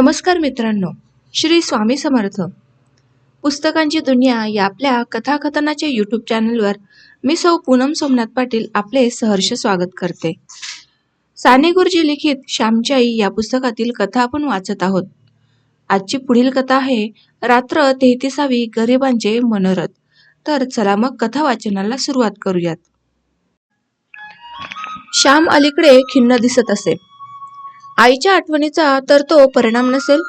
नमस्कार मित्रांनो श्री स्वामी समर्थ. पुस्तकांची दुनिया या आपल्या कथाकथनाच्या यूट्यूब चॅनलवर मी सौ पूनम सोमनाथ पाटील आपले सहर्ष स्वागत करते. साने गुरुजी लिखित श्यामची आई या पुस्तकातील कथा आपण वाचत आहोत. आजची पुढील कथा आहे रात्र तेहतीसावी गरिबांचे मनोरथ. तर चला मग कथा वाचनाला सुरुवात करूयात. श्याम अलीकडे खिन्न दिसत असे. आईच्या आठवणीचा तर तो परिणाम नसेल.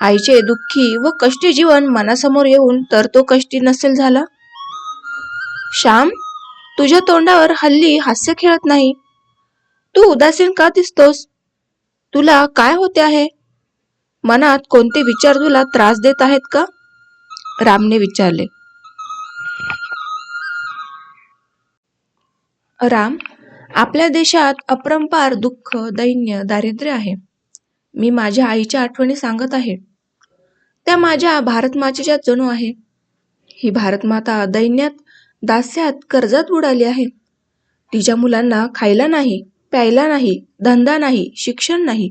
आईचे दुःखी व कष्टी जीवन मनासमोर येऊन तर तो कष्टी नसेल झाला. श्याम तुझ्या तोंडावर हल्ली हास्य खेळत नाही. तू उदासीन का दिसतोस? तुला काय होते आहे? मनात कोणते विचार तुला त्रास देत आहेत का? रामने विचारले. राम आपल्या देशात अपरंपार दुःख दैन्य दारिद्र्य आहे. मी माझ्या आईच्या आठवणी सांगत आहे. त्या माझ्या भारतमातेच्या जणू आहे. ही भारतमाता दैन्यात दास्यात कर्जात बुडाली आहे. तिच्या मुलांना खायला नाही प्यायला नाही धंदा नाही शिक्षण नाही.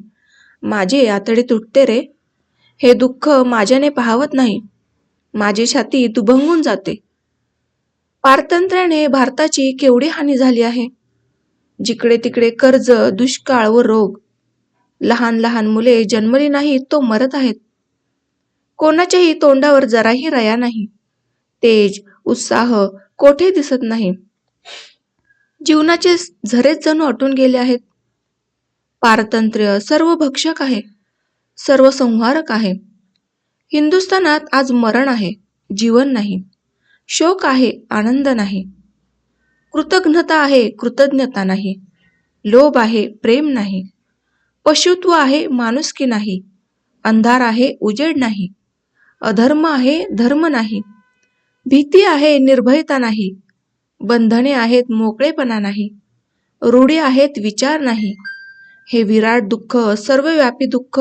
माझे आतडे तुटते रे. हे दुःख माझ्याने पाहवत नाही. माझी छाती दुभंगून जाते. पारतंत्र्याने भारताची केवढी हानी झाली आहे? जिकडे तिकडे कर्ज दुष्काळ व रोग. लहान लहान मुले जन्मली नाहीत तो मरत आहेत. कोणाच्याही तोंडावर जराही रया नाही. तेज उत्साह कोठे दिसत नाही. जीवनाचे झरेच जणू अटून गेले आहेत. पारतंत्र्य सर्व भक्षक आहे. सर्व संहारक आहे. हिंदुस्थानात आज मरण आहे जीवन नाही. शोक आहे आनंद नाही. कृतज्ञता आहे कृतज्ञता नाही. लोभ आहे प्रेम नाही. पशुत्व आहे माणुसकी नाही. अंधार आहे उजेड नाही. अधर्म आहे धर्म नाही. भीती आहे निर्भयता नाही. बंधने आहेत मोकळेपणा नाही. रूढी आहेत विचार नाही. हे विराट दुःख सर्वव्यापी दुःख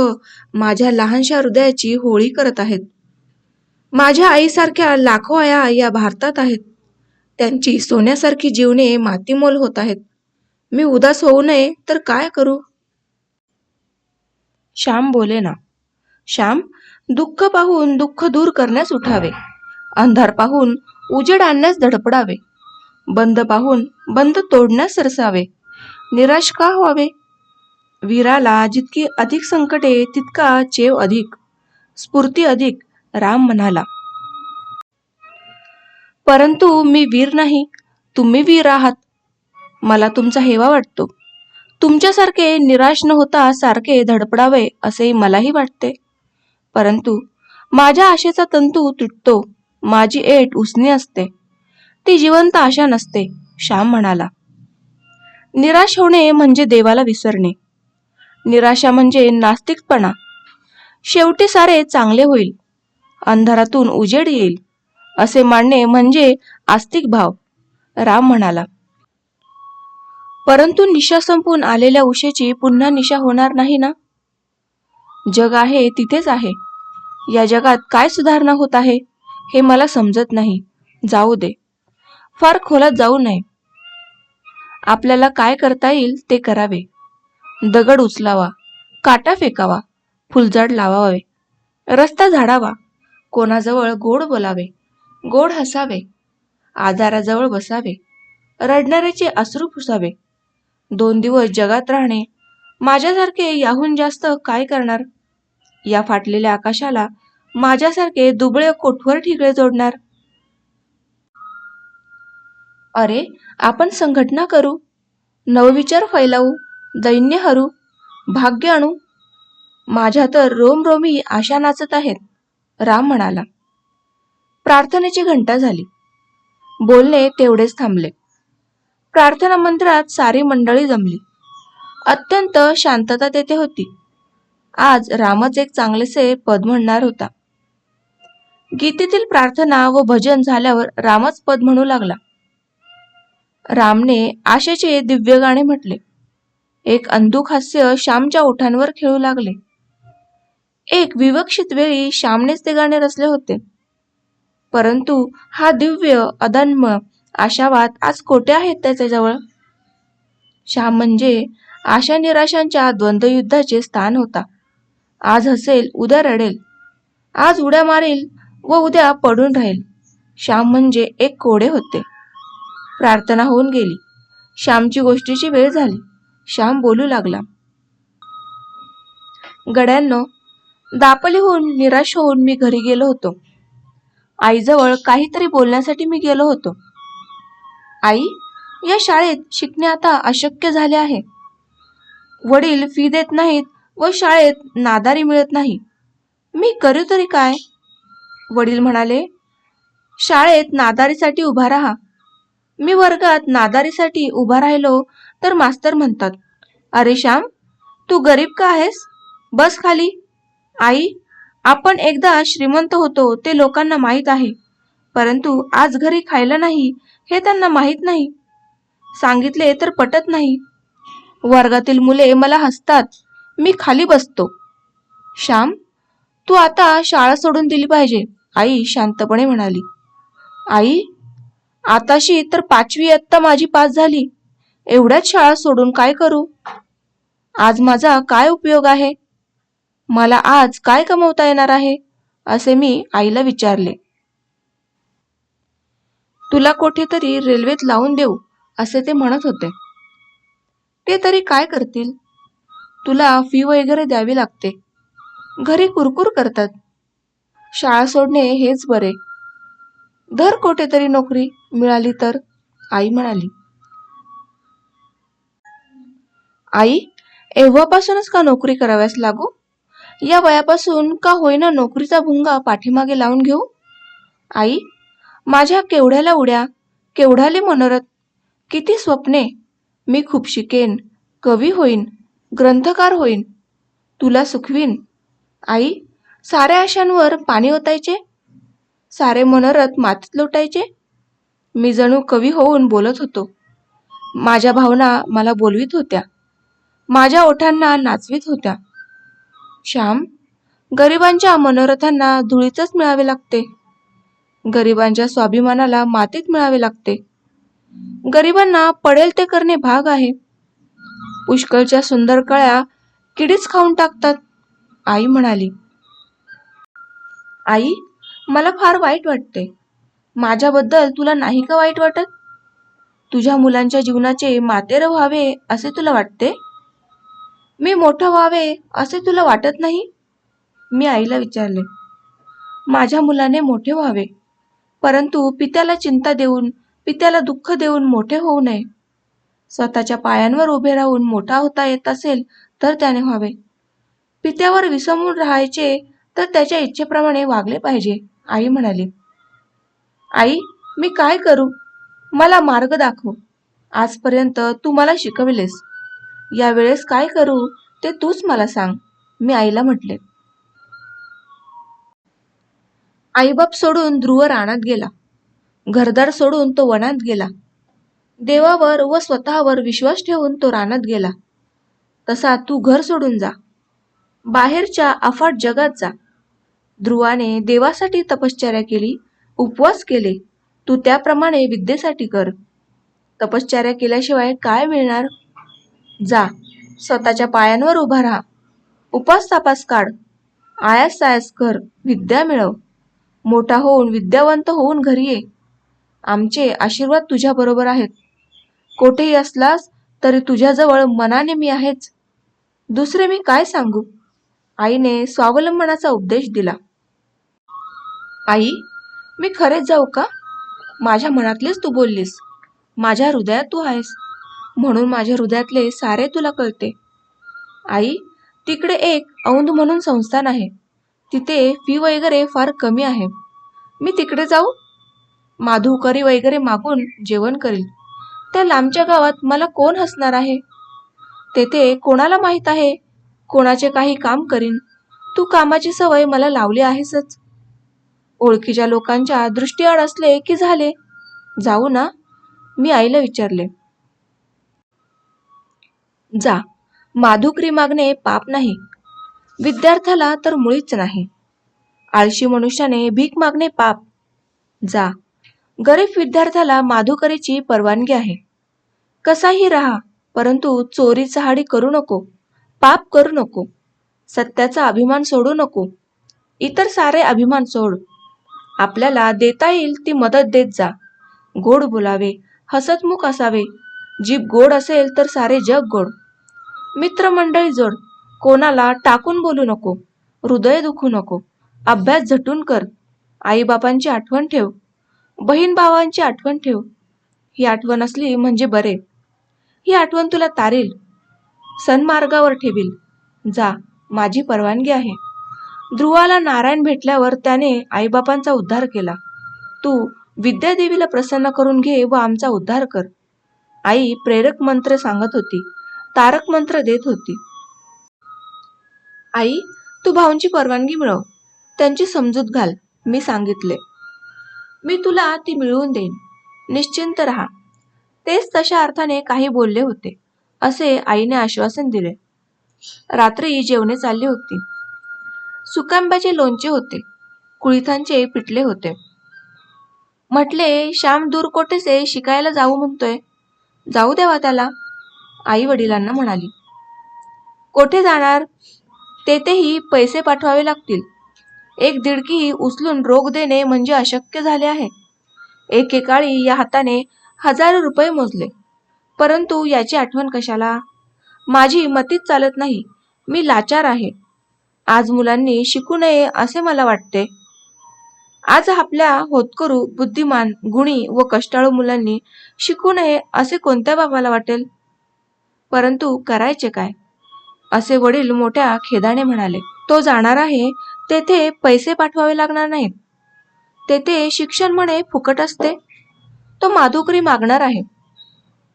माझ्या लहानशा हृदयाची होळी करत आहेत. माझ्या आईसारख्या लाखो आया या भारतात आहेत. त्यांची सोन्यासारखी जीवने मातीमोल होत आहेत. मी उदास होऊ नये तर काय करू? श्याम बोले ना. श्याम दुःख पाहून दुःख दूर करण्यास उठावे. अंधार पाहून उजेड आणण्यास धडपडावे. बंद पाहून बंद तोडण्यास सरसावे. निराश का व्हावे? वीराला जितकी अधिक संकटे तितका चेव अधिक. स्फूर्ती अधिक राम म्हणाला. परंतु मी वीर नाही. तुम्ही वीर आहात. मला तुमचा हेवा वाटतो. तुमच्यासारखे निराश न होता सारखे धडपडावे असे मलाही वाटते. परंतु माझ्या आशेचा तंतू तुटतो. माझी एट उसणी असते. ती जिवंत आशा नसते श्याम म्हणाला. निराश होणे म्हणजे देवाला विसरणे. निराशा म्हणजे नास्तिकपणा. शेवटी सारे चांगले होईल. अंधारातून उजेड येईल. असे मानणे म्हणजे आस्तिक भाव. राम म्हणाला परंतु निशा संपून आलेल्या उशेची पुन्हा निशा होणार नाही ना? जग आहे तिथेच आहे. या जगात काय सुधारणा होत आहे हे मला समजत नाही. जाऊ दे. फार खोलात जाऊ नये. आपल्याला काय करता येईल ते करावे. दगड उचलावा काटा फेकावा फुलझाड लावावे रस्ता झाडावा कोणाजवळ गोड बोलावे. गोड हसावे. आधाराजवळ बसावे. रडणाऱ्याचे अश्रू पुसावे. दोन दिवस जगात राहणे. माझ्यासारखे याहून जास्त काय करणार? या फाटलेल्या आकाशाला माझ्यासारखे दुबळे कोठवर ठिकळे जोडणार? अरे आपण संघटना करू. नवविचार फैलावू. दैन्य हरू. भाग्य आणू माझ्या तर रोमरोमी आशा नाचत आहेत. राम म्हणाला. प्रार्थनेची घंटा झाली. बोलणे तेवढेच थांबले. प्रार्थना मंत्रात सारी मंडळी जमली. अत्यंत शांतता तेथे होती. आज रामच एक चांगलेसे पद म्हणणार होता. गीतेतील प्रार्थना व भजन झाल्यावर रामच पद म्हणू लागला. रामने आशेचे दिव्य गाणे म्हटले. एक अंधुक हास्य श्यामच्या ओठांवर खेळू लागले. एक विवक्षित वेळी श्यामनेच ते गाणे रचले होते. परंतु हा दिव्य अदन्म आशावाद आज कोठे आहेत त्याच्याजवळ? श्याम म्हणजे आशा निराशांच्या द्वंद्वयुद्धाचे स्थान होता. आज हसेल उद्या रडेल. आज उड्या मारेल व उद्या पडून राहील. श्याम म्हणजे एक कोडे होते. प्रार्थना होऊन गेली. श्यामची गोष्टीची वेळ झाली. श्याम बोलू लागला. गड्यांनो दापलीहून निराश होऊन मी घरी गेलो होतो. आईजवळ काहीतरी बोलण्यासाठी मी गेलो होतो. आई या शाळेत शिकणे आता अशक्य झाले आहे. वडील फी देत नाहीत व शाळेत नादारी मिळत नाही. मी करू तरी काय? वडील म्हणाले शाळेत नादारीसाठी उभा राहा. मी वर्गात नादारीसाठी उभा राहिलो तर मास्तर म्हणतात अरे श्याम तू गरीब का आहेस? बस खाली. आई आपण एकदा श्रीमंत होतो ते लोकांना माहीत आहे. परंतु आज घरी खायला नाही हे त्यांना माहीत नाही. सांगितले तर पटत नाही. वर्गातील मुले मला हसतात. मी खाली बसतो. श्याम तू आता शाळा सोडून दिली पाहिजे आई शांतपणे म्हणाली. आई आताशी तर पाचवी इयत्ता माझी पास झाली. एवढ्याच शाळा सोडून काय करू? आज माझा काय उपयोग आहे? मला आज काय कमवता येणार आहे? असे मी आईला विचारले. तुला कुठेतरी रेल्वेत लावून देऊ असे ते म्हणत होते. ते तरी काय करतील? तुला फी वगैरे द्यावी लागते. घरी कुरकुर करतात. शाळा सोडणे हेच बरे. धर कुठेतरी नोकरी मिळाली तर आई म्हणाली. आई एव्हापासूनच का नोकरी कराव्यास लागू? या वयापासून का होईना नोकरीचा भुंगा पाठीमागे लावून घेऊ? आई माझ्या केवढ्याला उड्या केवढ्याले मनोरथ? किती स्वप्ने? मी खूप शिकेन कवी होईन ग्रंथकार होईन. तुला सुखवीन. आई साऱ्या आशांवर पाणी ओतायचे? सारे मनोरथ मातीत लोटायचे? मी जणू कवी होऊन बोलत होतो. माझ्या भावना मला बोलवीत होत्या. माझ्या ओठांना नाचवीत होत्या. श्याम गरिबांच्या मनोरथांना धुळीतच मिळावे लागते. गरिबांच्या स्वाभिमानाला मातीत मिळावे लागते. गरिबांना पडेल ते करणे भाग आहे. पुष्कळच्या सुंदर कळ्या किडीच खाऊन टाकतात आई म्हणाली. आई मला फार वाईट वाटते. माझ्याबद्दल तुला नाही का वाईट वाटत? तुझ्या मुलांच्या जीवनाचे मातेर व्हावे असे तुला वाटते? मी मोठं व्हावे असे तुला वाटत नाही? मी आईला विचारले. माझ्या मुलाने मोठे व्हावे परंतु पित्याला चिंता देऊन पित्याला दुःख देऊन मोठे होऊ नये. स्वतःच्या पायांवर उभे राहून मोठा होता येत असेल तर त्याने व्हावे. पित्यावर विसंबून राहायचे तर त्याच्या इच्छेप्रमाणे वागले पाहिजे आई म्हणाली. आई मी काय करू? मला मार्ग दाखव. आजपर्यंत तू मला शिकविलेस. यावेळेस काय करू ते तूच मला सांग. मी आईला म्हटले. आईबाप सोडून ध्रुव रानात गेला. घरदार सोडून तो वनात गेला. देवावर व स्वतःवर विश्वास ठेवून तो रानात गेला. तसा तू घर सोडून जा. बाहेरच्या अफाट जगात जा. ध्रुवाने देवासाठी तपश्चर्या केली उपवास केले. तू त्याप्रमाणे विद्येसाठी कर. तपश्चर्या केल्याशिवाय काय मिळणार? जा. स्वतःच्या पायांवर उभा राहा. उपास तापास काढ. आयास सायास कर. विद्या मिळव. मोठा होऊन विद्यावंत होऊन घरी ये. आमचे आशीर्वाद तुझ्या बरोबर आहेत. कोठेही असलास तरी तुझ्याजवळ मनाने मी आहेच. दुसरे मी काय सांगू? आईने स्वावलंबनाचा उपदेश दिला. आई मी खरेच जाऊ का? माझ्या मनातलीच तू बोललीस. माझ्या हृदयात तू आहेस. म्हणून माझ्या हृदयातले सारे तुला कळते. आई तिकडे एक औंध म्हणून संस्थान आहे. तिथे फी वगैरे फार कमी आहे. मी तिकडे जाऊ? माधुकरी वगैरे मागून जेवण करील. त्या लांबच्या गावात मला कोण हसणार आहे? तेथे कोणाला माहीत आहे? कोणाचे काही काम करीन? तू कामाची सवय मला लावली आहेसच. ओळखीच्या लोकांच्या दृष्टीआड असले की झाले. जाऊ ना? मी आईला विचारले. जा. माधुकरी मागणे पाप नाही. विद्यार्थ्याला तर मुळीच नाही. आळशी मनुष्याने भीक मागणे पाप. जा. गरीब विद्यार्थ्याला माधुकरीची परवानगी आहे. कसाही राहा परंतु चोरी चहाडी करू नको. पाप करू नको. सत्याचा अभिमान सोडू नको. इतर सारे अभिमान सोड. आपल्याला देता येईल ती मदत देत जा. गोड बोलावे हसतमुख असावे. जीभ गोड असेल तर सारे जग गोड. मित्रमंडळी जोड कोणाला टाकून बोलू नको हृदय दुखू नको अभ्यास झटून कर आईबापांची आठवण ठेव बहीण भावांची आठवण ठेव. ही आठवण असली म्हणजे बरे. ही आठवण तुला तारेल सन्मार्गावर ठेवील. जा माझी परवानगी आहे. ध्रुवाला नारायण भेटल्यावर त्याने आईबापांचा उद्धार केला. तू विद्यादेवीला प्रसन्न करून घे व आमचा उद्धार कर. आई प्रेरक मंत्र सांगत होती. तारक मंत्र देत होती. आई तू भाऊंची परवानगी मिळव. त्यांची समजूत घाल मी सांगितले. मी तुला ती मिळवून देईन. निश्चिंत राहा. तेच तशा अर्थाने काही बोलले होते असे आईने आश्वासन दिले. रात्री जेवणे चालली होती. सुकांब्याचे लोणचे होते. कुळिथांचे पिटले होते. म्हटले श्याम दूर कोठेसे शिकायला जाऊ म्हणतोय. जाऊ द्यावा त्याला आई वडिलांना म्हणाली. कोठे जाणार? तेथेही पैसे पाठवावे लागतील. एक दिडकी उचलून रोग देणे म्हणजे अशक्य झाले आहे. एकेकाळी या हाताने हजारो रुपये मोजले. परंतु याची आठवण कशाला? माझी मतीच चालत नाही. मी लाचार आहे. आज मुलांनी शिकू नये असे मला वाटते. आज आपल्या होतकरू बुद्धिमान गुणी व कष्टाळू मुलांनी शिकू नये असे कोणत्या बाबाला वाटेल? परंतु करायचे काय? असे वडील मोठ्या खेदाने म्हणाले तो जाणार आहे तेथे पैसे पाठवावे लागणार नाहीत. तेथे शिक्षण म्हणे फुकट असते. तो माधुकरी मागणार आहे.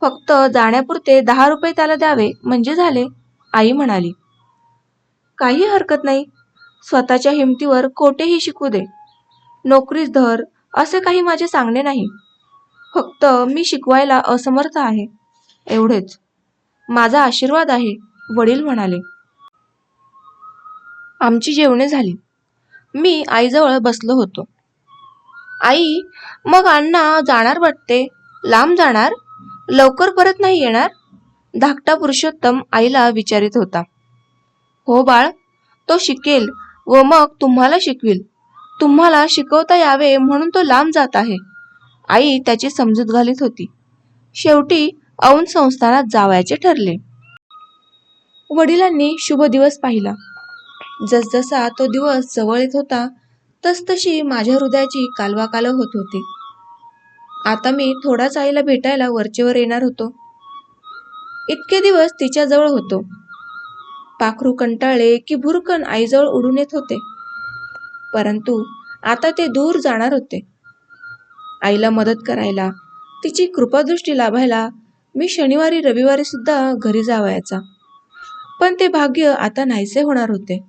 फक्त जाण्यापुरते दहा रुपये त्याला द्यावे म्हणजे झाले. आई म्हणाली काही हरकत नाही. स्वतःच्या हिमतीवर कोठेही शिकू दे. नोकरीच धर असे काही माझे सांगणे नाही. फक्त मी शिकवायला असमर्थ आहे. एवढेच. माझा आशीर्वाद आहे वडील म्हणाले. आमची जेवणे झाली. मी आईजवळ बसलो होतो. आई मग अण्णा जाणार वाटते? लांब जाणार? लवकर परत नाही येणार? धाकटा पुरुषोत्तम आईला विचारित होता. हो बाळ तो शिकेल व मग तुम्हाला शिकविल. तुम्हाला शिकवता यावे म्हणून तो लांब जात आहे. आई त्याची समजूत घालीत होती. शेवटी औन संस्थानात जावयाचे ठरले. वडिलांनी शुभ दिवस पाहिला. जसजसा तो दिवस जवळ येत होता तसतशी माझ्या हृदयाची कालवाकाल होत होती. आता मी थोडाच आईला भेटायला वरचेवर येणार होतो. इतके दिवस तिच्याजवळ होतो. पाखरू कंटाळले की भुरकन आईजवळ उडून येत होते. परंतु आता ते दूर जाणार होते. आईला मदत करायला तिची कृपादृष्टी लाभायला मी शनिवारी रविवारी सुद्धा घरी जावायचा. पण ते भाग्य आता नाहीसे होणार होते.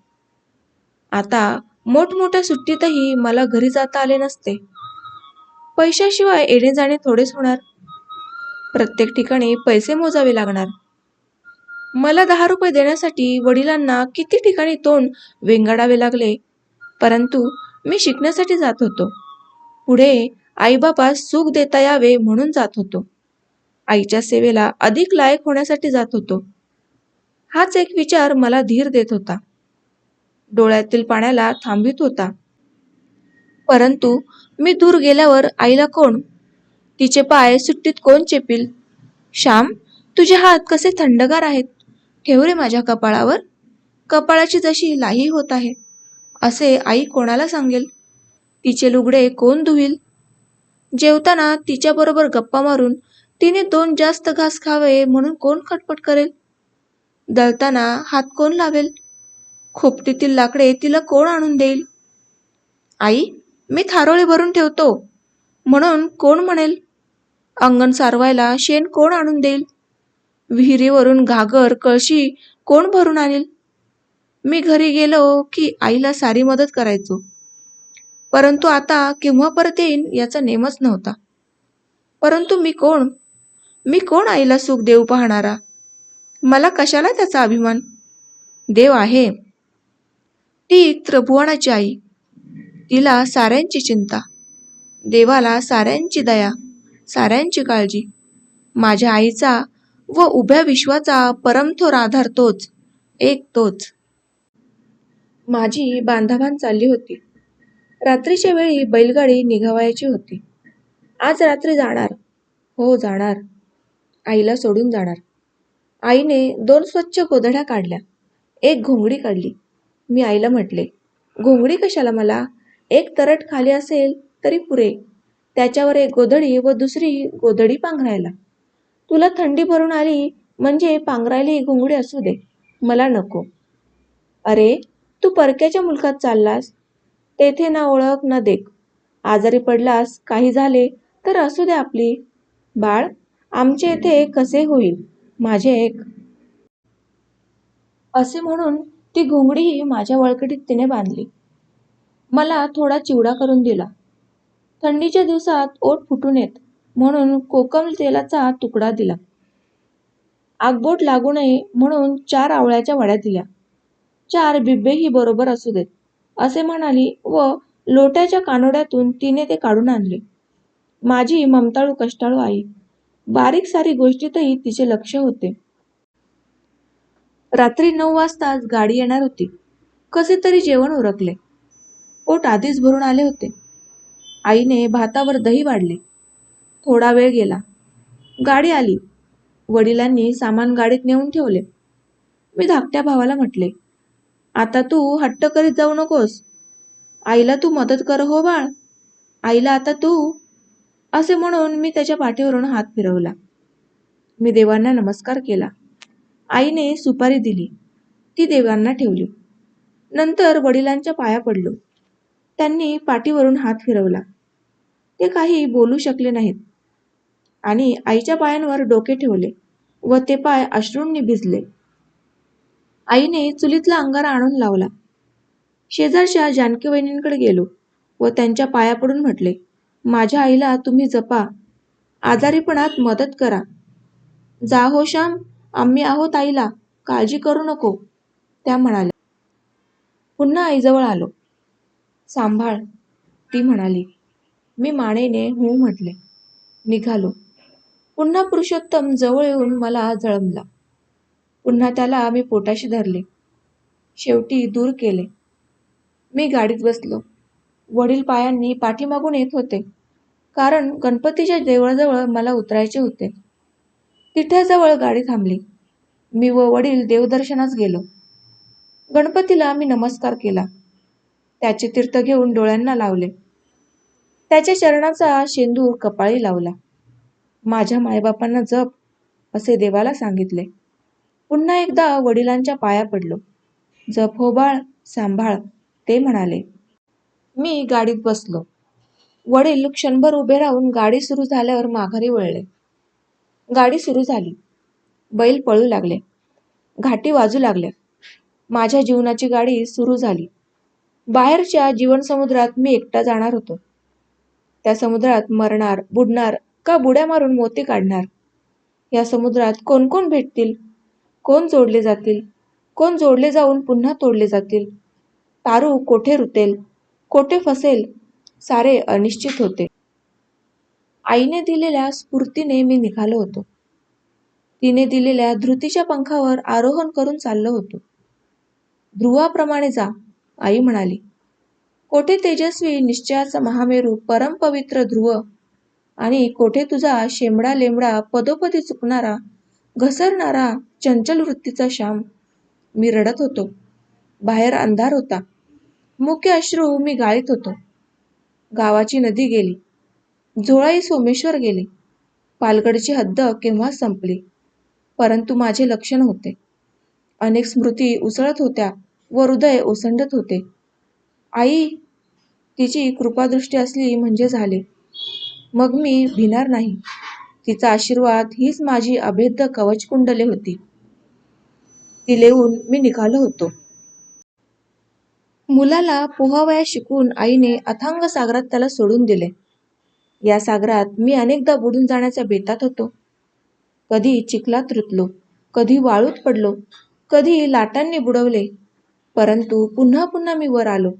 आता मोठमोठ्या सुट्टीतही मला घरी जाता आले नसते. पैशाशिवाय येणे जाणे थोडेच होणार. प्रत्येक ठिकाणी पैसे मोजावे लागणार. मला दहा रुपये देण्यासाठी वडिलांना किती ठिकाणी तोंड वेंगाडावे लागले परंतु मी शिकण्यासाठी जात होतो. पुढे आईबापास सुख देता यावे म्हणून जात होतो. आईच्या सेवेला अधिक लायक होण्यासाठी जात होतो. हाच एक विचार मला धीर देत होता. डोळ्यातील पाण्याला थांबित होता. परंतु मी दूर गेल्यावर आईला कोण? तिचे पाय सुट्टीत कोण चेपील? श्याम तुझे हात कसे थंडगार आहेत? ठेव रे माझ्या कपाळावर. कपाळाची जशी लाही होत आहे. असे आई कोणाला सांगेल? तिचे लुगडे कोण धुईल? जेवताना तिच्याबरोबर गप्पा मारून तिने दोन जास्त घास खावे म्हणून कोण खटपट करेल? दळताना हात कोण लावेल? खोपटीतील लाकडे तिला कोण आणून देईल? आई मी थारोळी भरून ठेवतो. म्हणून कोण म्हणेल? अंगण सारवायला शेण कोण आणून देईल? विहिरीवरून घागर कळशी कोण भरून आणेल? मी घरी गेलो की आईला सारी मदत करायचो. परंतु आता केव्हा परत येईन याचा नेमच नव्हता. परंतु मी कोण? मी कोण आईला सुख देऊ पाहणारा? मला कशाला त्याचा अभिमान? देव आहे. ती त्रिभुवनाची आई. तिला साऱ्यांची चिंता. देवाला साऱ्यांची दया साऱ्यांची काळजी. माझ्या आईचा व उभ्या विश्वाचा परमथोर आधार तोच एक तोच. माझी बांधाबांध चालली होती. रात्रीच्या वेळी बैलगाडी निघावायची होती. आज रात्री जाणार. हो जाणार. आईला सोडून जाणार. आईने दोन स्वच्छ गोधड्या काढल्या. एक घोंगडी काढली. मी आईला म्हटले घोंगडी कशाला मला? एक तरट खाली असेल तरी पुरे. त्याच्यावर एक गोधडी व दुसरी गोधडी पांघरायला. तुला थंडी भरून आली म्हणजे पांघरायला घोंगडी असू दे. मला नको. अरे तू परक्याच्या मुलकात चाललास? तेथे ना ओळख ना देख. आजारी पडलास काही झाले तर असू दे आपली. बाळ आमचे येथे कसे होईल? माझे एक. असे म्हणून ती घोंगडीही माझ्या वळकटीत तिने बांधली. मला थोडा चिवडा करून दिला. थंडीच्या दिवसात ओठ फुटून येत म्हणून कोकम तेलाचा तुकडा दिला. आगबोट लागू नये म्हणून चार आवळ्याच्या वड्या दिल्या. चार बिब्बेही बरोबर असू देत. असे म्हणाली व लोट्याच्या कानोड्यातून तिने ते काढून आणले. माझी ममताळू कष्टाळू आई बारीक सारी गोष्टीतही तिचे लक्ष होते. रात्री नऊ वाजताच गाडी येणार होती. कसे तरी जेवण उरकले. पोट आधीच भरून आले होते. आईने भातावर दही वाढले. थोडा वेळ गेला. गाडी आली. वडिलांनी सामान गाडीत नेऊन ठेवले. मी धाकट्या भावाला म्हटले आता तू हट्ट करीत जाऊ नकोस. आईला तू मदत कर हो बाळ. आईला आता तू. असे म्हणून मी त्याच्या पाठीवरून हात फिरवला. मी देवांना नमस्कार केला. आईने सुपारी दिली. ती देवांना ठेवली. नंतर वडिलांच्या पाया पडलो. त्यांनी पाठीवरून हात फिरवला. ते काही बोलू शकले नाहीत. आणि आईच्या पायांवर डोके ठेवले व ते पाय अश्रूंनी भिजले. आईने चुलीतला अंगार आणून लावला. शेजारच्या जानकी वहिनींकडे गेलो व त्यांच्या पाया पडून म्हटले माझ्या आईला तुम्ही जपा. आजारीपणात मदत करा. जा हो श्याम आम्ही आहोत आईला. काळजी करू नको. त्या म्हणाल्या. पुन्हा आईजवळ आलो. सांभाळ ती म्हणाली. मी मानेने हो म्हटले. निघालो. पुन्हा पुरुषोत्तम जवळ येऊन मला जळमला. पुन्हा त्याला मी पोटाशी धरले. शेवटी दूर केले. मी गाडीत बसलो. वडील पायांनी पाठीमागून येत होते. कारण गणपतीच्या देवळाजवळ मला उतरायचे होते. तिथ्याजवळ गाडी थांबली. मी व वडील देवदर्शनास गेलो. गणपतीला मी नमस्कार केला. त्याचे तीर्थ घेऊन डोळ्यांना लावले. त्याच्या चरणाचा शेंदूर कपाळी लावला. माझ्या मायबापांना जप असे देवाला सांगितले. पुन्हा एकदा वडिलांच्या पाया पडलो. जप हो बाळ सांभाळ ते म्हणाले. मी गाडीत बसलो. वडील क्षणभर उभे राहून गाडी सुरू झाल्यावर माघारी वळले. गाडी सुरू झाली. बैल पळू लागले. घाटी वाजू लागल्या. माझ्या जीवनाची गाडी सुरू झाली. बाहेरच्या जीवनसमुद्रात मी एकटा जाणार होतो. त्या समुद्रात मरणार बुडणार का बुड्या मारून मोती काढणार? या समुद्रात कोण कोण भेटतील? कोण जोडले जातील? कोण जोडले जाऊन पुन्हा तोडले जातील? तारू कोठे रुतेल? कोठे फसेल? सारे अनिश्चित होते. आईने दिलेल्या स्फूर्तीने मी निघालो होतो. तिने दिलेल्या धृतीच्या पंखावर आरोहण करून चाललो होतो. ध्रुवाप्रमाणे जा आई म्हणाली. कोठे तेजस्वी निश्चयाचा महामेरू परमपवित्र ध्रुव आणि कोठे तुझा शेंबडा लेंबडा पदोपदी चुकणारा घसरणारा चंचल वृत्तीचा श्याम. मी रडत होतो. बाहेर अंधार होता. मुख्य अश्रू मी गाळीत होतो. गावाची नदी गेली. झोळाई सोमेश्वर गेली. पालगडची हद्द केव्हा संपली? परंतु माझे लक्ष नव्हते अनेक स्मृती उसळत होत्या व हृदय ओसंडत होते. आई तिची कृपादृष्टी असली म्हणजे झाले. मग मी भिणार नाही. तिचा आशीर्वाद हीच माझी अभेद्य कवचकुंडले होती. ती लिहून मी निघालो होतो. मुलाला पोहावया शिकून आईने अथांग सागरात त्याला सोडून दिले. या सागरात मी अनेकदा बुडून जाण्याच्या बेतात होतो. कधी चिखलात रुतलो कधी वाळूत पडलो कधी लाटांनी बुडवले. परंतु पुन्हा पुन्हा मी वर आलो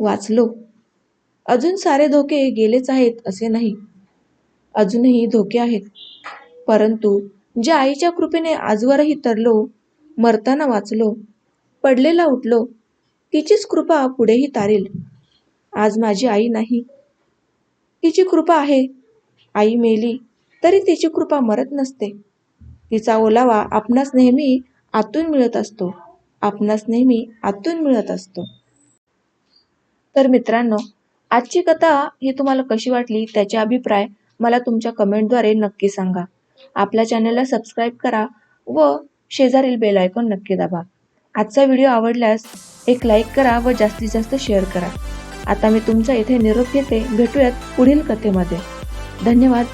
वाचलो. अजून सारे धोके गेलेच आहेत असे नाही. अजूनही धोके आहेत. परंतु ज्या आईच्या कृपेने आजवरही तरलो मरताना वाचलो पडलेला उठलो तिचीच कृपा पुढेही तारेल. आज माझी आई नाही. तिची कृपा आहे. आई मेली तरी तिची कृपा मरत नसते. तिचा ओलावा आपणास नेहमी आतून मिळत असतो. आपणास नेहमी आतून मिळत असतो. तर मित्रांनो आजची कथा ही तुम्हाला कशी वाटली त्याचे अभिप्राय मला तुमच्या कमेंटद्वारे नक्की सांगा. आपल्या चॅनलला सबस्क्राईब करा व शेजारील बेल आयकॉन नक्की दाबा. आजचा व्हिडिओ आवडल्यास एक लाईक करा व जास्तीत जास्त शेअर करा. आता मी तुमचा इथे निरोप घेते. भेटूयात पुढील कथेमध्ये. धन्यवाद.